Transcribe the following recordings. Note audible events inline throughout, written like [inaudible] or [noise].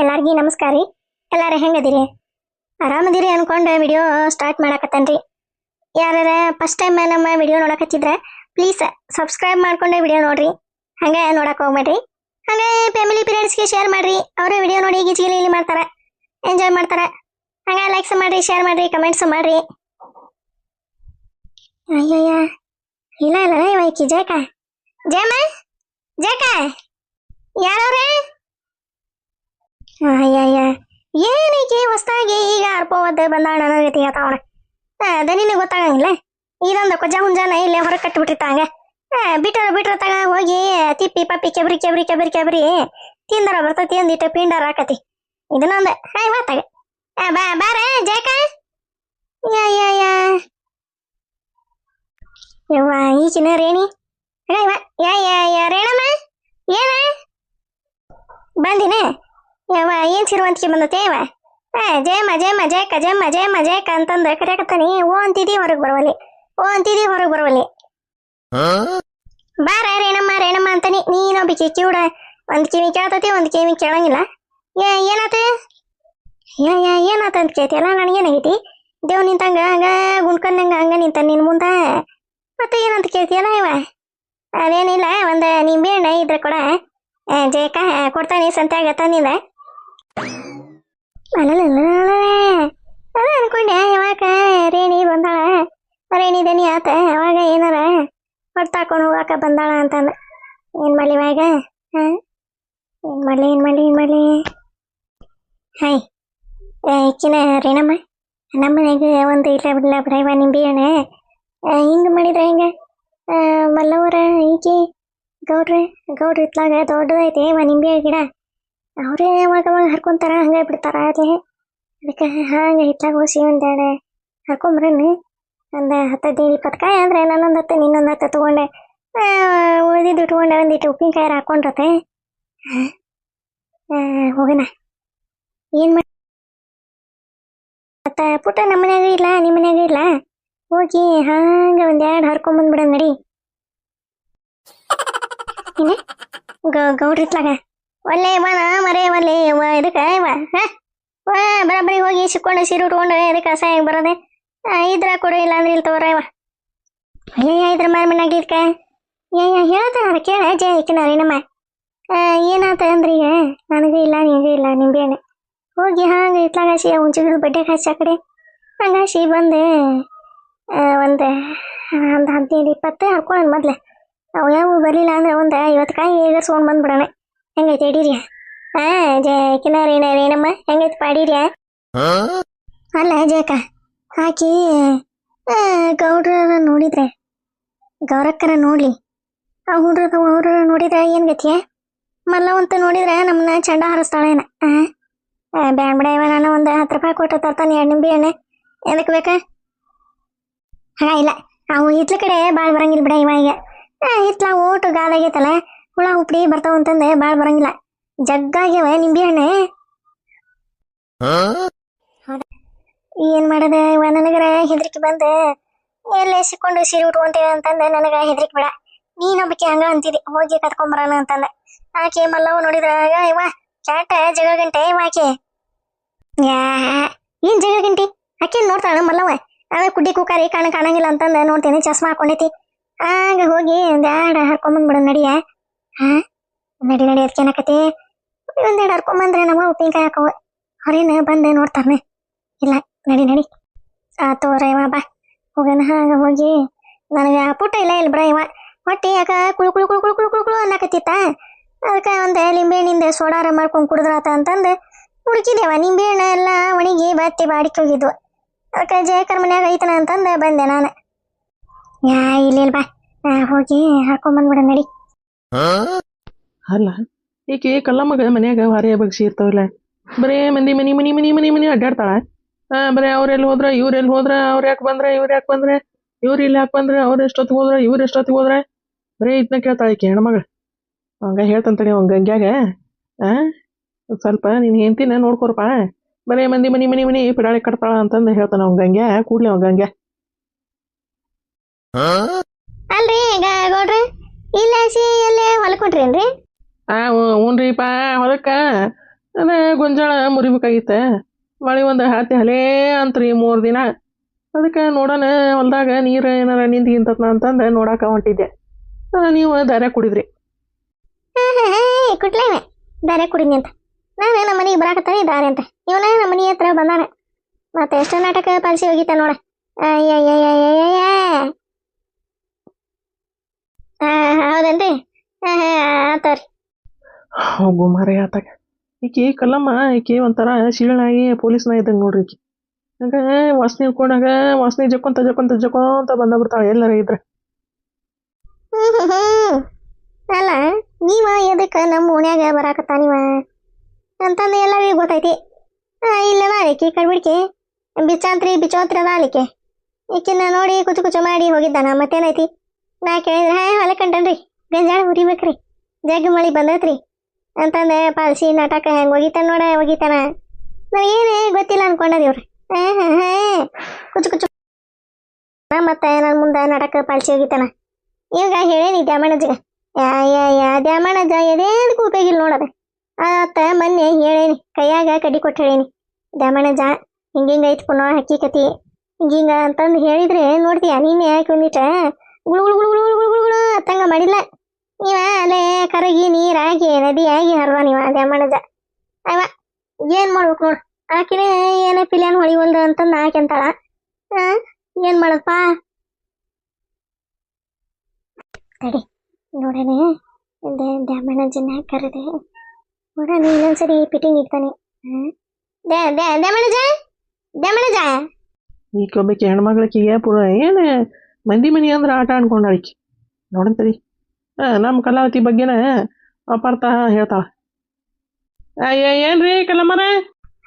ಎಲ್ಲಾರ್ಗಿ ನಮಸ್ಕಾರ ರೀ. ಎಲ್ಲಾರು ಹೆಂಗದಿರಿ? ಆರಾಮದಿರಿ ಅನ್ಕೊಂಡು ವಿಡಿಯೋ ಸ್ಟಾರ್ಟ್ ಮಾಡಕತ್ತನ್ರಿ. ಯಾರ ಫಸ್ಟ್ ಟೈಮ್ ನಮ್ಮ ವಿಡಿಯೋ ನೋಡಕತ್ತಿದ್ರೆ ಪ್ಲೀಸ್ ಸಬ್ಸ್ಕ್ರೈಬ್ ಮಾಡ್ಕೊಂಡೆ ವಿಡಿಯೋ ನೋಡ್ರಿ. ಹಂಗೆ ನೋಡಕ್ ಹೋಗ್ಬೇಡ್ರಿ. ಹಂಗೆ ಫ್ಯಾಮಿಲಿ ಪೀರಿಯಡ್ಸ್ಗೆ ಶೇರ್ ಮಾಡ್ರಿ. ಅವರು ವಿಡಿಯೋ ನೋಡಿ ಗಿಜಿಲಿ ಇಲ್ಲಿ ಮಾಡ್ತಾರೆ. ಎಂಜಾಯ್ ಮಾಡ್ತಾರೆ. ಹಂಗೆ ಲೈಕ್ಸ್ ಮಾಡ್ರಿ ಶೇರ್ ಮಾಡ್ರಿ ಕಮೆಂಟ್ಸ್ ಮಾಡ್ರಿ. ಅಯ್ಯಯ್ಯ. ಇಲ್ಲ ಇಲ್ಲ ವೈಕಿ ಈಕಿ ಜಯಕ ಜಯಮ್ಮ? ಜಯಕ ಯಾರವ್ರೆ? ಅಯ್ಯಯ್ಯ, ಏನೀಕೆ ಹೊಸ್ತಾಗಿ ಈಗ ಅರ್ಪವದ್ದು ಬಂದಾಳ ನನಗೆ ಹೇಳ್ತಾವಣ ಅದ ನಿನಗೆ ಗೊತ್ತಾಗಂಗಿಲ್ಲ. ಇದೊಂದು ಕೊಜ್ಜ ಹುಂಜಾನ ಇಲ್ಲೇ ಹೊರಗೆ ಕಟ್ಟಿಬಿಟ್ಟಿರ್ತಾಂಗ ಬಿಟ್ಟರ ತಗ ಹೋಗಿ ತಿಪ್ಪಿ ಪಪ್ಪಿ ಕೆಬ್ರಿ ಕೆಬ್ರಿ ಕೆಬ್ರಿ ಕೆಬ್ರಿ ತಿಂದರ ಬರ್ತತಿ ಅಂದಿಟ್ಟು ಪಿಂಡರ ಹಾಕತಿ. ಇದನ್ನೊಂದು ಹಾಯ್ ಮಾತಾಗ ಬಾ ಬಾರ ಯಾ ಯವ್ವ ಈಗಿನ ರೇಣಿ. ಯಾ ಯಾ, ರೇಣಮ್ಮ. ಏನ? ಬಂದಿನೇ? ಯವ್ವ ಏನ್ ಸಿರುವಂತಿಗೆ ಬಂದತೆ ಯವ್ವ? ಜಯಮ್ಮ ಜಯಮ್ಮ ಜಯಕ ಜಯಮ್ಮ ಜಯಮ್ಮ ಜಯಕ ಅಂತಂದು ಕರೆಯಕತ್ತಾನಿ. ಓ ಅಂತಿದಿ ಹೊರಗೆ ಬರವಲ್ಲಿ. ಓ ಅಂತಿದಿ ಹೊರಗೆ ಬರವಲ್ಲಿ. ಬಾರ ರೇಣಮ್ಮ ರೇಣಮ್ಮ ಅಂತಾನಿ. ನೀನೊಬ್ಬ ಕಿವಿಡ. ಒಂದ್ ಕಿವಿ ಕೇಳ್ತತಿ ಒಂದ್ ಕಿವಿ ಕೇಳಂಗಿಲ್ಲ. ಏ ಏನಾತ? ಏನಾತ ಅಂತ ಕೇಳ್ತಿಯಲ್ಲ ನನಗೇನಾಗೈತಿ ದೇವ್ ನಿಂತಂಗ ಹಂಗ ಗುಂಡ್ಕೊಂಡಂಗ ಹಂಗ ನಿಂತ ನಿನ್ ಮುಂದ. ಮತ್ತೆ ಏನಂತ ಕೇಳ್ತಿಯಲ್ಲ ಇವ ಅದೇನಿಲ್ಲ ಒಂದ್ ನಿಂಬೆ ಹಣ್ಣು ಇದ್ರ ಕೊಡ. ಜಯಕ ಕೊಡ್ತಾನೆ ಸಂತ್ಯಾಗ ತಂದಿಲ್ಲ. ಅನ್ಕೊಂಡೆ ಯಾವಾಗ ರೇಣಿ ಬಂದಾಳ ರೇಣಿ ದನಿ ಆತ ಅವಾಗ ಏನಾರ ಹೊಡ್ತಾಕೊಂಡು ಹೋಗಾಕ ಬಂದಾಳ ಅಂತಂದ ಏನ್ ಮಾಡ್ಲಿ ಇವಾಗ ಹಾ ಏನ್ ಮಾಡ್ಲಿ ಏನ್ ಮಾಡ್ಲಿ ಏನ್ ಮಾಡ್ಲಿ ಹಾಯ್ ಇಕ್ಕಿನ ರೇಣಮ್ಮ ನಮ್ಮ ಮನೆಗೆ ಒಂದು ಇಲ್ಲ ಬಿಡಲ್ಲ ಬಿಡವ ನಿಂಬೆ ಹಣ್ಣು ಹಿಂಗೆ ಮಾಡಿದ್ರೆ ಹೆಂಗೆ ಮಲ್ಲವರ ಈಕಿ ಗೌಡ್ರೆ ಗೌಡ್ರ ಇತ್ಲಾಗ ದೊಡ್ಡದೈತೆ ವ ನಿಂಬೆ ಗಿಡ ಅವರೇ ಅವಾಗ ಅವಾಗ ಹರ್ಕೊಂತಾರ, ಹಂಗೆ ಬಿಡ್ತಾರ, ಅದೇ. ಅದಕ್ಕೆ ಹಂಗೆ ಹಿತ್ತಾಗ ಹೋಸಿ ಒಂದೆರಡು ಹರ್ಕೊಂಬ್ರಣ್ಣು ಒಂದು ಹತ್ತೈದು ಇಪ್ಪತ್ತು ಕಾಯಿ ಅಂದ್ರೆ ನಾನೊಂದು ಹತ್ತು, ನಿನ್ನೊಂದು ಹತ್ತು ತೊಗೊಂಡೆ. ಉಳಿದಿದ್ದು ಇಟ್ಕೊಂಡೆ ಒಂದಿಟ್ಟು ಉಪ್ಪಿನಕಾಯಿ ಹಾಕೊಂಡ್ರತೆ. ಹೋಗೋಣ. ಏನು ಮಾಡಿ ಮತ್ತು ಪುಟ್ಟ ನಮ್ಮ ಮನ್ಯಾಗ ಇಲ್ಲ ನಿಮ್ಮ ಮನ್ಯಾಗ ಇಲ್ಲ ಹೋಗಿ ಹಂಗೆ ಒಂದೆರಡು ಹರ್ಕೊಂಬಂದ್ಬಿಡೋಣ ನಡಿ. ಗೌಡ್ರಿತ್ಲಾಗ ಒಲ್ಲೆ ಬಣ ಮರೆ ಒಲ್ಲೆ ವ ಇದಕ್ಕೆ ವ ಹಾ ವಾ ಬರಾಬರಿ ಹೋಗಿ ಸಿಕ್ಕೊಂಡು ಸೀರೆ ಉಟ್ಕೊಂಡು ಇದಕ್ಕೆ ಅಸಹ್ಯ ಬರೋದೆ ಆ, ಇದ್ರ ಕೊಡು ಇಲ್ಲ ಅಂದ್ರೆ ಇಲ್ಲಿ ತಗೋರ ಇವ ಅಯ್ಯಯ್ಯ ಇದ್ರ ಮಾರ ಮನ್ಯಾಗ ಇದಕ್ಕೆ ಅಯ್ಯ ಹೇಳ್ತಾನ ಕೇಳ ಜಯ ಈಕಿನ ನಮ್ಮ ಏನಾತ ಅಂದ್ರಿ ಈಗ ನನಗೂ ಇಲ್ಲ ನಿನಗೂ ಇಲ್ಲ ನಿಂಬೆ ಹಣ್ಣು ಹೋಗಿ ಹಂಗೆ ಇತ್ಲಾಗ ಹಸಿ ಹುಂಚಿಗಳು ಬಡ್ಡೆ ಹಚ್ಚಿ ಆ ಕಡೆ ಹಂಗೆ ಹಸಿ ಬಂದು ಒಂದು ಒಂದು ಹದಿನೈದು ಇಪ್ಪತ್ತು ಹಾಕೊಳ್ಳೋಣ ಮೊದ್ಲು ಅವು ಯಾವ ಬರಲಿಲ್ಲ ಅಂದ್ರೆ ಒಂದು ಐವತ್ತು ಕಾಯಿ ಏಗರ್ಸ್ಕೊಂಡು ಬಂದ್ಬಿಡೋಣ ಹೆಂಗೈತೆ ಹಿಡೀರಿ? ಹಾ ಜಯ ಕಿನ ರೇಣ ರೇಣಮ್ಮ ಹೆಂಗೈತೆ ಪಾಡೀರ್ಯಾ ಅಲ್ಲ ಜಯಕ ಹಾಕಿ ಆ, ಗೌಡ್ರನ ನೋಡಿದ್ರೆ ಗೌರಕ್ಕರ ನೋಡ್ಲಿ. ಆ ಹುಡ್ರ ಹುಡ್ರ ನೋಡಿದ್ರೆ ಏನ್ ಗತಿಯ? ಮಲ್ಲವಂತ ನೋಡಿದ್ರೆ ನಮ್ಮನ್ನ ಚಂಡ ಹಾರಿಸ್ತಾಳೇನ ಬ್ಯಾನ್ ಬಿಡ ಇವ ನಾನು ಒಂದು ಹತ್ತು ರೂಪಾಯಿ ಕೊಟ್ಟು ತರ್ತಾನೆ ಎರಡು ನಿಂಬೆ ಎಣ್ಣೆ. ಎದಕ್ಕೆ ಬೇಕಾ? ಹಾ ಇಲ್ಲ. ಅವು ಹಿತ್ಲ ಕಡೆ ಭಾಳ ಬರಂಗಿಲ್ಲ ಬಿಡ ಇವ ಈಗ. ಆ, ಹಿತ್ಲ ಓಟು ಗಾದಾಗೈತಲ್ಲ ಹುಳ ಉಪ್ಡಿ ಬರ್ತಾವ ಅಂತಂದೆ ಬಾಳ್ ಬರಂಗಿಲ್ಲ. ಜಗ್ಗಾಗ್ಯವ ನಿಂಬೆ ಹಣ್ಣೆ? ಏನ್ ಮಾಡದ ಇವ? ನನಗರ ಹೆದ್ರಿಕೆ ಬಂದ. ಎಲ್ಲೇ ಸಿಕ್ಕೊಂಡು ಸೀರೆ ಉಟ್ಕೊಂತೇವೆ ಅಂತಂದ ನನಗ ಹೆದ್ರಿಕೆ ಬಿಡ. ನೀನೊಬ್ಬಕ್ಕೆ ಹಂಗ ಅಂತಿದಿ ಹೋಗಿ ಕತ್ಕೊಂಬರೋಣ ಅಂತಂದ. ಆಕೆ ಮಲ್ಲವ್ ನೋಡಿದ್ರಾಗ ಇವ ಚಾಟ ಜಗ ಗಂಟೆ ಇವ ಆಕೆ. ಯಾ ಏನ್ ಜಗ ಗಂಟೆ? ಆಕೆ ನೋಡ್ತಾಳ ಮಲ್ಲವ ಆಮೇಲೆ ಕುಡ್ಡಿ ಕುಕಾರಿ ಕಾಣ ಕಾಣಂಗಿಲ್ಲ ಅಂತಂದ ನೋಡ್ತೇನೆ ಚಸ್ಮಾ ಹಾಕೊಂಡೈತಿ. ಆಗ ಹೋಗಿ ಎರಡು ಹರ್ಕೊಂಬಂದ್ಬಿಡ ನಡಿಯ. ಹಾ? ನಡಿ ನಡಿ ಅದಕ್ಕೆ ಏನಕತಿ ಒಂದೆರಡು ಹರ್ಕೊಂಬಂದ್ರೆ ನಮ್ಮ ಉಪ್ಪಿನಕಾಯಿ ಹಾಕವು. ಅವ್ರೇನು ಬಂದು ನೋಡ್ತಾರನೆ. ಇಲ್ಲ, ನಡಿ ನಡಿ. ಆ, ತೋರ ಇವ ಬಾ. ಹೋಗನ ಹಾಗ ಹೋಗಿ. ನನಗೆ ಪುಟ್ಟ ಇಲ್ಲ ಇಲ್ಲ ಬಿಡ ಇವ. ಹೊಟ್ಟೆ ಯಾಕ ಕುಳು ಕುಳು ಕುಳು ಕುಳು ಕುಳು ಕುಳು ಅನ್ನಕತ್ತಿತ್ತ? ಅದಕ್ಕೆ ಒಂದು ಲಿಂಬೆ ಹಣ್ಣಿಂದ ಸೋಡಾರ ಮಾಡ್ಕೊಂಡು ಕುಡಿದ್ರಾತ ಅಂತಂದು ಹುಡುಕಿದೇವ. ನಿಂಬೆ ಹಣ್ಣು ಎಲ್ಲ ಒಣಗಿ ಬತ್ತಿ ಬಾಡಿಕೆ ಹೋಗಿದ್ವು. ಅದಕ್ಕೆ ಜಯಕರ್ ಮನ್ಯಾಗ ಐತನ ಅಂತಂದು ಬಂದೆ ನಾನು. ಯಾ, ಇಲ್ಲ ಬಾ. ಹೋಗಿ ಹಾಕೊಂಬಂದ್ಬಿಡ ನಡಿ. ಅಲ್ಲ, ಈಕೆ ಕಲ್ಲಮ್ಮಗ ಮನ್ಯಾಗ ಭಾರಿ ಬಗ್ಸಿ ಇರ್ತಾವಲ್ಲ ಬರೇ ಮಂದಿ ಮನಿ ಮನಿ ಮನಿ ಮನಿ ಮನಿ ಅಡ್ಡಾಡ್ತಾಳ. ಬರೇ ಅವ್ರೆಲ್ಲಿ ಹೋದ್ರ ಇವ್ರೆಲ್ಲಿ ಹೋದ್ರ, ಅವ್ರ ಯಾಕೆ ಬಂದ್ರೆ, ಇವ್ರ ಯಾಕೆ ಬಂದ್ರೆ, ಇವ್ರು ಇಲ್ಲಿ ಯಾಕೆ ಬಂದ್ರೆ, ಅವ್ರ ಎಷ್ಟೊತ್ತಿಗೆ ಹೋದ್ರ, ಇವ್ರು ಎಷ್ಟೊತ್ತಿಗೆ ಹೋದ್ರೆ. ಬರೇ ಇದನ್ನ ಕೇಳ್ತಾಳ ಈಕೆ ಹೆಣ್ಮಗಳು. ಹಂಗ ಹೇಳ್ತಂತಡಿ ಅವ್ನ ಗಂಗ್ಯಾಗ ಆ, ಸ್ವಲ್ಪ ನೀನು ಹೆಂಡ್ತಿನ ನೋಡ್ಕೊರಪ್ಪ. ಬರೇ ಮಂದಿ ಮನಿ ಮನಿ ಮನಿ ಪಿಡಾಳಿ ಕಟ್ತಾಳ ಅಂತಂದು ಹೇಳ್ತಾನೆ ಅವ್ನ ಗಂಗ್ಯಾ ಕೂಡ್ಲಿ ಅವ್ನ ಗಂಗ್ಯಾ ಅಲ್ರಿ ಇಲ್ಲ ಸಿ ಎಲ್ಲೇ ಹೊಲಕೊಟ್ರೇನ್ರಿ ಆ ಹ್ಞೂನ್ರಿಪ್ಪ ಹೊಲಕ್ಕ. ಅದ ಗೊಂಜಾಳ ಮುರಿಬೇಕಾಗಿತ್ತೆ. ಮಳೆ ಒಂದು ಹತ್ತಿ ಹಲೇ ಅಂತ್ರಿ ಮೂರು ದಿನ. ಅದಕ್ಕೆ ನೋಡೋಣ ಹೊಲ್ದಾಗ ನೀರು ಏನಾರ ನಿಂತ್ಗಿಂತತ್ನ ಅಂತಂದು ನೋಡಾಕ ಹೊಂಟಿದ್ದೆ. ನೀವು ದಾರ ಕುಡಿದ್ರಿ. ಕುಟ್ಲೇವೆ ದಾರೆ ಕುಡಿದ್ನಿ ಅಂತ. ನಾನು ನಮ್ಮ ಮನೆಗೆ ಬರಾಕತ್ತಾನೆ ದಾರೆ ಅಂತ. ಇವನ ನಮ್ಮ ಮನೆ ಹತ್ರ ಬಂದಾನೆ. ಮತ್ತೆ ಎಷ್ಟೋ ನಾಟಕ ಪಾಲಿಸಿ ಹೋಗಿತ್ತ ನೋಡ. ಅಯ್ಯಯ್ಯಯ್ಯಯ್ಯಯ್ಯ ಹೌದೇನ್ರಿ? ಆತವ್ರಿ. ಹೋಗು ಮಾರ ಆತಾಗ. ಈಕಿ ಕಲ್ಲಮ್ಮ ಈಕೆ ಒಂಥರ ಶೀಳನಾಗಿ ಪೊಲೀಸ್ನ ಇದ್ದಂಗೆ ನೋಡ್ರಿ ಈಕೆ. ಹಂಗ ವಾಸನೆ ಹಿಡ್ಕೊಂಡಾಗ ವಾಸನೆ ಜಕ್ಕೊಂತ ಜಕ್ಕೊಂತ ಜಕ್ಕೊಂತ ಬಂದ ಬಿಡ್ತಾಳೆ ಎಲ್ಲರ ಇದ್ರೆ. ಅಲ್ಲ ನೀವ ಎದಕ್ಕೆ ನಮ್ಮ ಓಣ್ಯಾಗ ಬರಾಕತ್ತಾನಿವ ಅಂತಂದು ಎಲ್ಲರಿಗೂ ಗೊತ್ತೈತಿ. ಇಲ್ಲದ ಅದಕ್ಕೆ ಕಡ್ಬಿಡ್ಕೆ ಬಿಚಾಂತ್ರಿ ಬಿಚೋತ್ರಿ ಅದ ಆಲಿಕೆ ಈಕಿನ ನೋಡಿ ಕುಚು ಕುಚು ಮಾಡಿ ಹೋಗಿದ್ದಾನ ಮತ್ತೇನೈತಿ? ನಾ ಕೇಳಿದ್ರೆ ಹಾ, ಹೊಲ ಕಂಡನ್ರಿ ಗಂಜಾಳ ಉರಿಬೇಕ್ರಿ ಜಗ್ ಮಳಿ ಬಂದೈತ್ರಿ. ಅಂತಂದೆ, ಪಾಲ್ಸಿ ನಾಟಕ ಹೆಂಗ್ ಹೋಗಿತಾನ ನೋಡ ಹೋಗಿತಾನ ನನಗೇನೇ ಗೊತ್ತಿಲ್ಲ ಅನ್ಕೊಂಡದ ಇವ್ರು ಹಾ ಹಾ ಹಾ, ಕುಚು ಕುಚು. ಮತ್ತೆ ನನ್ನ ಮುಂದೆ ನಾಟಕ, ಪಾಲ್ಸಿ ಹೋಗಿತಾನ ಈಗ ಹೇಳೇನಿ ದ್ಯಾಮಣ್ಣಜ್ಗ ಯಾ ಯಾ ಯಾ, ದ್ಯಾಮಣ್ಣಜ್ಜ ಎದೇದಕ್ಕೂ ಉಪಯೋಗಿಲ್ಲ ನೋಡದ. ಆತ ಮೊನ್ನೆ ಹೇಳೇನಿ, ಕೈಯಾಗ ಕಡ್ಡಿ ಕೊಟ್ಟು ಹೇಳೇನಿ. ದ್ಯಾಮಣ್ಣಜ್ಜ ಹಿಂಗಿಂಗ ಐತ್ ಪುನಃ ಹಕ್ಕಿಕತಿ ಹಿಂಗಿಂಗ ಅಂತಂದು ಹೇಳಿದ್ರೆ ನೋಡ್ತೀಯ ನೀನೇ ಯಾಕೆ ಒಂದಿಟ ಗುಳು ಗುಳು ಗುಳು ಗುಳು ಗುಳು ಗುಳು ಗುಳು ಅತ್ತಂಗ ಮಾಡಿಲ್ಲ ಇವ ಅಲೆ ಕರಗಿ ನೀರಾಗಿ ನದಿಯಾಗಿ ಹರಿದ ನೀವ ದೇಮಣಜ ಅವ ಏನ್ ಮಾಡ್ಬೇಕು ನೋಡು? ಆಕಿನೇ ಏನೇ ಪಿಲಿಯನ್ ಹೊಳಿವಲ್ದ ಅಂತಂದು ಆಕೆಂತಾಳ ಏನ್ ಮಾಡಪ್ಪ ತಡಿ, ನೋಡೋಣ. ದ್ಯಾಮಣ್ಣಜ್ಜನ ಕರೆದೆ. ನೋಡಣ ಇನ್ನೊಂದ್ಸರಿ ಫಿಟ್ಟಿಂಗ್ ಇಡ್ತಾನೆ. ದ್ಯಾಮಣ್ಣಜ ದ್ಯಾಮಣ್ಣಜ ಈ ಒಬ್ಬಾಕಿ ಹೆಣ್ಮಗಳಿಗೆ ಪುರ ಏನು ಮಂದಿ ಮನಿ ಅಂದ್ರೆ ಆಟ ಅನ್ಕೊಂಡಾಳಿಕಿ ನೋಡಂತರಿ ನಮ್ಮ ಕಲಾವತಿ ಬಗ್ಗೆನ ಅಪಾರ್ಥ ಹೇಳ್ತಾಳೆ. ಏನ್ರಿ ಕಲಮ್ಮರ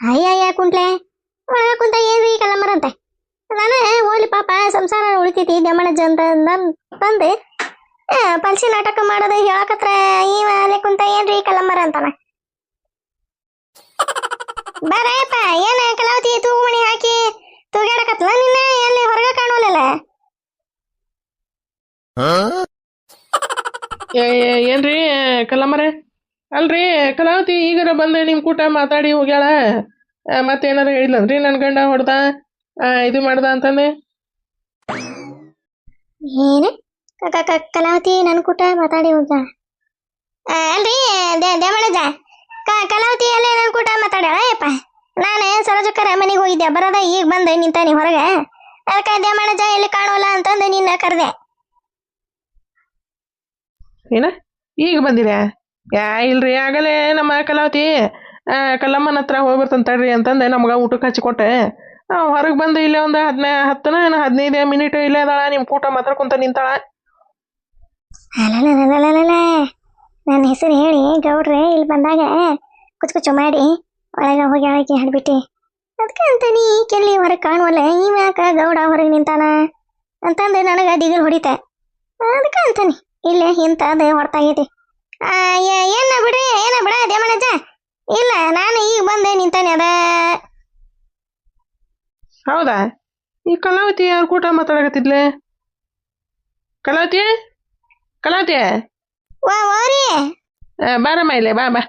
ಅಯ್ಯಯ್ಯ ಕುಂಟ್ಲೆ. ಒಳಗ ಕುಂತ ಏನ್ರಿ ಕಲಮರ ಅಂತ? ನಾನು ಓಲಿ ಪಾಪ ಸಂಸಾರ ಉಳಿತೈತಿ ದ್ಯಾಮಣ್ಣಜ್ಜ ಅಂತ ತಂದೆ. ಪಲ್ಸಿ ನಾಟಕ ಮಾಡೋದು ಹೇಳಕತ್ರ ಈ ಕುಂತ ಏನ್ರಿ ಕಲಮರ ಅಂತಾನ? ಬರಪ್ಪ ಏನ ಕಲಾವತಿ ತೂಗುಮಣಿ ಹಾಕಿ ತೂಗಾಡಕತ್ಲ ನಿನ್ನ? ಎಲ್ಲಿ ಹೊರಗೆ ಕಾಣೋಲ್ಲ ಏನ್ರಿ ಕಲಾಮರೆ ಅಲ್ರಿ, ಕಲಾವತಿ, ಈಗರ ಬಂದೆ ನಿಮ್ಮ ಕೂಟ ಮಾತಾಡಿ ಹೋಗ್ಯಾಳ. ಮತ್ತೆ ಮತ್ತೇನಾರ ಹೇಳಿದ್ಲನ್ರಿ ನನ್ ಗಂಡ ಹೊಡ್ದ? ಇದು ಮಾಡ್ದ ಅಂತಂದೆ. ಏನು? ಕಲಾವತಿ ನನ್ ಕೂಟ ಮಾತಾಡಿ ಹೋಗ ಅಲ್ರಿ ದ್ಯಾಮಣ್ಣಜ ಕಲಾವತಿ ಅಲ್ಲೇ ನನ್ ಕೂಟ ಮಾತಾಡ್ಯಾಳ? ಯಪ್ಪ ನಾನು ಸರೋಜಕ್ಕರ ಮನೆಗೆ ಹೋಗಿದ್ದೆ. ಬರೋದ ಈಗ ಬಂದೆ ನಿಂತಾನೆ ಹೊರಗೆ. ಅದಕ್ಕೆ ದೇಮಣಜ ಎಲ್ಲಿ ಕಾಣೋಲ್ಲ ಅಂತಂದು ನಿನ್ನ ಕರೆದೆ. ಏನ? ಈಗ ಬಂದಿರ ಯಾ, ಇಲ್ರಿ, ಆಗಲೇ ನಮ್ಮ ಕಲಾವತಿ ಕಲ್ಲಮ್ಮನ ಹತ್ರ ಹೋಗ್ಬರ್ತಂತ ತಡ್ರಿ ಅಂತಂದೆ. ನಮ್ಗೆ ಊಟಕ್ಕೆ ಹಚ್ಚಿಕೊಟ್ಟೆ ಹೊರಗೆ ಬಂದು ಇಲ್ಲೇ ಒಂದು ಹದಿನೈ, ಹತ್ತನ ಹದಿನೈದು ಮಿನಿಟ್ ಇಲ್ಲೇ ಅದಾಳ ನಿಮ್ಮ ಕೂಟ ಮಾತಾಡ್ಕೊಂತ ನಿಂತಾಳ. ನನ್ನ ಹೆಸರು ಹೇಳಿ, ಗೌಡ್ರೆ ಇಲ್ಲಿ ಬಂದಾಗ ಕುಚ್ ಕುಚ್ಚು ಮಾಡಿ, ಒಳಗೆ ಹೋಗಿ ಆಳಕ್ಕೆ ಹಾಡ್ಬಿಟ್ಟೆ ಅದಕ್ಕೆ ಈ ಕೆಲ್ಲಿ ಹೊರಗೆ ಕಾಣುವಲ್ಲ? ಈ ಯಾಕ ಗೌಡ ಹೊರಗೆ ನಿಂತಾನ? ಅಂತಂದೆ, ನನಗೆ ದಿಗಿಲು ಹೊಡಿತ. ಅದಕ್ಕೆ ಅಂತಾನಿ ಇಲ್ಲೇ ಇಂಥದ್ದು ಹೊರತಾಗೈತಿ ಏನ ಬಿಡ್ರಿ ಏನ ಬಿಡ ದೇಮಣ್ಣಜ್ಜ ಇಲ್ಲ ನಾನು ಈಗ ಬಂದೆ ನಿಂತಾನೆ ಅದ. ಹೌದಾ? ಈ ಕಲಾವತಿ ಯಾರು ಕೂಟ ಮಾತಾಡಕತ್ತಿದ್ಲೆ? ಕಲಾವತಿ? ಕಲಾವತಿ? ವಾ ಓರಿ ಬಾರಮ್ಮ ಇಲ್ಲೇ ಬಾ ಬಾ.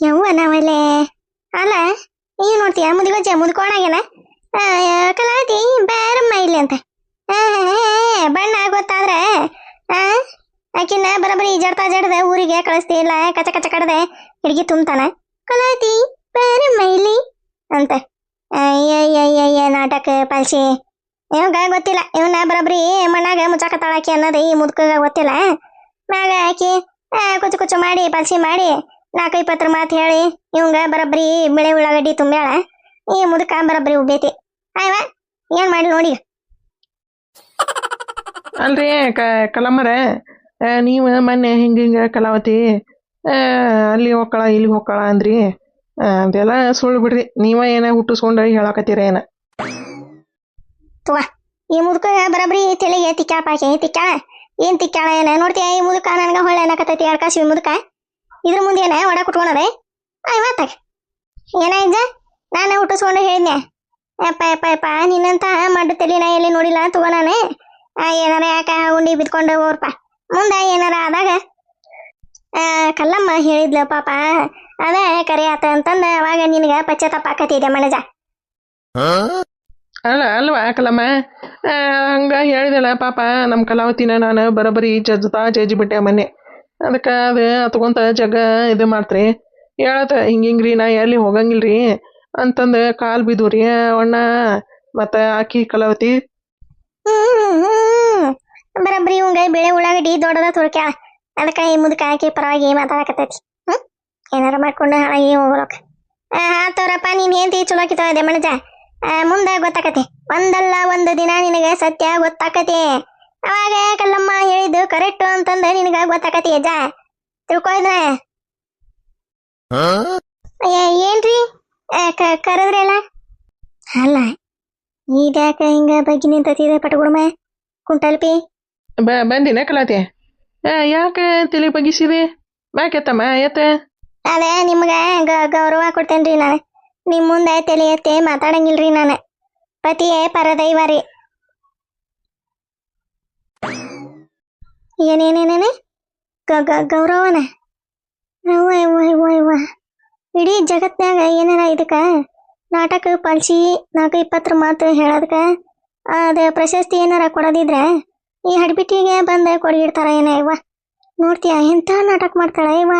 ಯವ್ವ ನಾವಲ್ಲೇ ಅಲ್ಲ ಏನ್ ನೋಡ್ತೀಯ ಮುದುಗಜ್ಜ ಮುದ್ಕೋಣಾಗೇನ ಕಲಾವತಿ ಬಾರಮ್ಮ ಇಲ್ಲೇ ಅಂತ. ಬಣ್ಣ ಗೊತ್ತಾದ್ರೆ ಆಕಿನ ಬರಬರಿ ಜಡ್ತಾ ಜಡ್ದ ಊರಿಗೆ ಕಳಿಸ್ತಿ ಇಲ್ಲ ಕಚ ಕಚ ಕಡ್ದೆ ಹಿಡ್ಗಿ ತುಂಬ್ತಾನ. ಬೇರೆ ಮೈಲಿ ಅಂತ. ಅಯ್ಯಯ್ಯಯ್ಯ ನಾಟಕ ಪಾಲ್ಸಿ ಇವಾಗ ಗೊತ್ತಿಲ್ಲ, ಇವನ್ನ ಬರಬರಿ ಮಣ್ಣಾಗ ಮುಚ್ಚಾಕತ್ತಾಳ ಆಕಿ ಅನ್ನೋದು ಈ ಮುದುಕಗ ಗೊತ್ತಿಲ್ಲ. ಮ್ಯಾಗ ಆಕಿ ಕುಚು ಕುಚು ಮಾಡಿ ಪಲ್ಸಿ ಮಾಡಿ ನಾಲ್ಕೈ ಪತ್ರ ಮಾತು ಹೇಳಿ, ಇವಂಗ ಬರಬ್ರಿ ಬಿಳಿ ಉಳ್ಳಾಗಡ್ಡಿ ತುಂಬ್ಯಾಳ. ಈ ಮುದುಕ ಬರಬ್ರಿ ಉಬ್ಬೇತಿ. ಆಯ್ವಾ, ಏನು ಮಾಡಿ ನೋಡಿ [laughs] ಅಲ್ರಿ, ಕ, ಕಲಮರ ನೀವು ಮೊನ್ನೆ ಹಿಂಗೆ ಹಿಂಗೆ ಕಲಾವತಿ ಅಲ್ಲಿ ಹೋಕ್ಕಳ, ಇಲ್ಲಿ ಹೋಕ್ಕಳ ಅಂದ್ರಿ ಅದೆಲ್ಲ ಸುಳ್ಳು ಬಿಡ್ರಿ, ನೀವ ಏನ ಹುಟ್ಟಿಸ್ಕೊಂಡು ಹೇಳಕತ್ತೀರ ಏನ? ಈ ಮುದುಕ ಬರಬ್ರಿ, ತಲೆಗೆ ತಿಕ್ಕಾಳ ಪಾಕೆ ತಿಕ್ಕಾಳ ಏನ್ ತಿಕ್ಕಾಳ ಏನ? ನೋಡ್ತೀಯ ಈ ಮುದುಕ ನನ್ಗ ಹೊಳ್ಳೆ ಅನ್ನಕತ್ತೈತಿ ಎಡ್ಕಾಸಿವಿ ಮುದುಕ? ಇದ್ರ ಮುಂದೆ ಏನ ಒಡ ಕುಟ್ಕೊಳದೆ ಆಯ್ ಮಾತಾಗ ಏನಾಯ್ಜ ನಾನು ಹುಟ್ಟಿಸ್ಕೊಂಡು ಹೇಳಿದ್ನೆ ಯಪ್ಪ ಯಪ್ಪ ಯಪ್ಪ ನಿನ್ನಂತ ಮಡ್ಡು ತಲೆನ ನಾ ಎಲ್ಲಿ ನೋಡಿಲ್ಲ ತಗೋ ನಾನು. ಆ, ಏನಾರ ಯಾಕ ಉಂಡಿ ಬಿದ್ಕೊಂಡು ಹೋಗ್ರಪ್ಪ. ಮುಂದೆ ಏನಾರ ಆದಾಗ ಆ, ಕಲ್ಲಮ್ಮ ಹೇಳಿದ್ಲು ಪಾಪ ಅದೇ ಕರೆ ಆತ ಅಂತಂದ ಅವಾಗ ನಿನಗ ಪಶ್ಚಾತ್ತಾಪ ಆಕತಿದೆ ಮಣಜ. ಅಲ್ಲ ಅಲ್ವಾ ಕಲಮ್ಮ ಹಂಗ ಹೇಳಿದಲ್ಲ ಪಾಪ ನಮ್ಮ ಕಲಾವತಿನ ನಾನು ಬರೋಬ್ಬರಿ ಜಜ್ತಾ ಜಜ್ಜಿಬಿಟ್ಟೆ ಮೊನ್ನೆ. ಅದಕ್ಕೆ ಅದು ಅತ್ಕೊಂತ ಜಗ ಇದು ಮಾಡ್ತ್ರಿ. ಹೇಳತ್ತ ಹಿಂಗೆ ಹಿಂಗ್ರಿ ನಾ ಎಲ್ಲಿ ಹೋಗಂಗಿಲ್ರಿ? ಅಂತಂದು ಕಾಲು ಬಿದ್ದು ರೀ ಅಣ್ಣ ಮತ್ತು ಆಕಿ ಕಲಾವತಿ. ಹ್ಮ್ ಬರಬ್ರಿ ಇವಂಗ ಬೆಳೆ ಉಳ್ಳಾಗಡ್ಡಿ ದೊಡ್ಡದ ತುರ್ಕ್ಯಾಳ ಅದಕ್ಕೆ ಈ ಮುದಕ ಹಾಕಿ ಪರವಾಗಿ ಮಾತಾಡಕತ್ತೈತಿ? ಹ್ಮ್? ಏನಾರ ಮಾಡ್ಕೊಂಡು ಹಾಳಾಗಿ ಹೋಗ್ಲಕ್ಕ ತೋರಪ್ಪ ನೀನ್ ಹೆಂಡತಿ ಚಲೋ ಕಿತ್ತೋದೆ ಮಣಜ ಮುಂದೆ ಗೊತ್ತಾಕತಿ. ಒಂದಲ್ಲ ಒಂದು ದಿನ ನಿನಗೆ ಸತ್ಯ ಗೊತ್ತಾಕತಿ. ಅವಾಗ ಕಲ್ಲಮ್ಮ ಹೇಳಿದ್ದು ಕರೆಕ್ಟ್ ಅಂತಂದ ನಿನಗ ಗೊತ್ತಾಕತಿ ಅಜ್ಜ. ತಿಳ್ಕೊ ಇದ್ನ ಅಯ್ಯ, ಏನ್ರಿ ಆ, ಕ- ಕರೆದ್ರಲ್ಲ? ಅಲ್ಲ ಇದ್ಯಾಕ ಹಿಂಗ ಬಗ್ಗಿ ನಿಂತತಿದೆ ಪಟಗುಡ್ಮ ಕುಂಟಲ್ಪಿ ಬ ಬಂದಿನ ಕಲಾತೆ ಯಾಕೆ ತಲೆ ಬಗ್ಗಿಸಿದೆ? ಯಾಕೆತ್ತಮ್ಮ ಎತ್ತ. ಅದೇ ನಿಮ್ಗೆ ಗ- ಗೌರವ ಕೊಡ್ತೇನ್ರಿ ನಾನು. ನಿಮ್ಮ ಮುಂದೆ ತಲೆ ಎತ್ತೆ ಮಾತಾಡಂಗಿಲ್ರಿ ನಾನು. ಪತಿಯೇ ಪರದೈವ ರೀ. ಏನೇನೇನೇನೆ? ಗ- ಗ- ಗೌರವನ? ಅವ್ವ ಅವ್ವ ಅವ್ವ ಅವ್ವ. ಇಡೀ ಜಗತ್ನ್ಯಾಗ ಏನಾರ ಇದಕ್ಕ? ನಾಟಕ ಪಾಲ್ಸಿ ನಾಲ್ಕು ಇಪ್ಪತ್ತರ ಮಾತು ಹೇಳೋದಕ್ಕ ಅದ ಪ್ರಶಸ್ತಿ ಏನಾರ ಕೊಡೋದಿದ್ರೆ ಈ ಹಡ್ಬಿಟ್ಟಿಗೆ ಬಂದು ಕೊಡಗಿಡ್ತಾರ ಏನ ಇವ? ನೋಡ್ತೀಯ ಎಂಥ ನಾಟಕ ಮಾಡ್ತಾಳ ಇವ?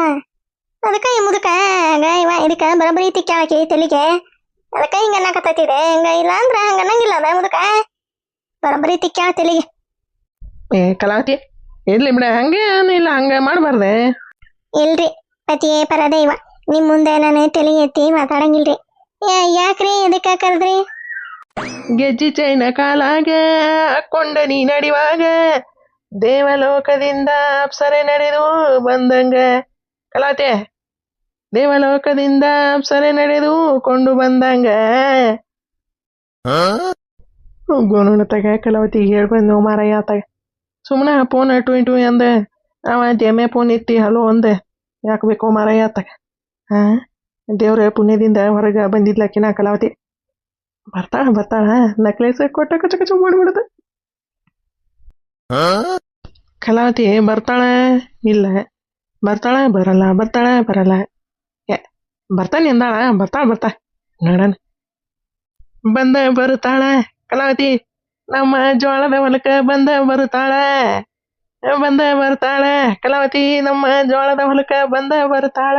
ಅದಕ್ಕೆ ಈ ಮುದುಕ ಹಂಗ ಇವ? ಇದಕ್ಕ ಬರಬರಿ ತಿಕ್ಕಾಳಕಿ ತಲೆಗೆ. ಅದಕ್ಕೆ ಹಿಂಗ ಅನ್ನಕತ್ತೈತಿದೆ ಹಂಗ ಇಲ್ಲ ಅಂದ್ರ ಹಂಗ ಅನ್ನಂಗಿಲ್ಲ ಅದ ಮುದುಕ. ಬರಬರಿ ತಿಕ್ಕಾಳ ತಲೆಗೆ. ಏ ಕಲಾವತಿ ಇರ್ಲಿ ಬಿಡ ಹಂಗೆ ಏನಿಲ್ಲ ಹಂಗೆ ಮಾಡಬಾರ್ದೆ. ಇಲ್ರಿ ಪತಿಯೇ ಪರದೈವ ನಿಮ್ ಮುಂದೆ ನಾನು ತಲೆ ಎತ್ತಿ ಮಾತಾಡಂಗಿಲ್ರಿ. ಯಾಕ್ರಿ ಇದಕ್ಕ ಕರೆದ್ರಿ? ಗೆಜ್ಜಿ ಚೈನ ಕಾಲಾಗ, ಕೊಂಡನಿ ನಡಿವಾಗ, ದೇವಲೋಕದಿಂದ ಅಪ್ಸರೆ ನಡೆದು ಬಂದಂಗ. ಕಲಾತೆ, ದೇವಲೋಕದಿಂದ ಅಪ್ಸರೆ ನಡೆದು ಕೊಂಡು ಬಂದಂಗ. ಗೋಣ ತಗ ಕಲಾವತಿ ಹೇಳ್ ಬಂದು ಮಾರಯ್ಯ ತಗ ಸುಮ್ಮನೆ ಫೋನ್ ಟು ಇಂಟು ಅಂದೆ. ಅವ ಜಮೆ ಫೋನ್ ಇತ್ತಿ ಹಲೋ ಅಂದೆ. ಯಾಕೆ ಬೇಕೋ ಮಾರಯ್ಯ ತಗ ಹಾ ದೇವ್ರ, ಪುಣ್ಯದಿಂದ ಹೊರಗೆ ಬಂದಿದ್ಲಾಕಿನ ಕಲಾವತಿ. ಬರ್ತಾಳ ಬರ್ತಾಳ ನಕ್ಲೇಸ್ ಕೊಟ್ಟ ಕಚ ಕಚ ಮಾಡ್ಬಿಡುದು ಕಲಾವತಿ, ಬರ್ತಾಳ? ಇಲ್ಲ. ಬರ್ತಾಳ, ಬರಲ್ಲ ಬರ್ತಾಳ, ಬರಲ್ಲ. ಏ, ಬರ್ತಾನೆ ಅಂದಾಳ. ಬರ್ತಾಳ ಬರ್ತಾ. ನೋಡಣ. ಬಂದ, ಬರುತ್ತಾಳ. ಕಲಾವತಿ, ನಮ್ಮ ಜೋಳದ ಹೊಲಕ್ಕ ಬಂದ, ಬರುತ್ತಾಳ. ಬಂದ ಬರ್ತಾಳ ಕಲಾವತಿ, ನಮ್ಮ ಜೋಳದ ಹೊಲಕ್ಕ ಬಂದ ಬರ್ತಾಳ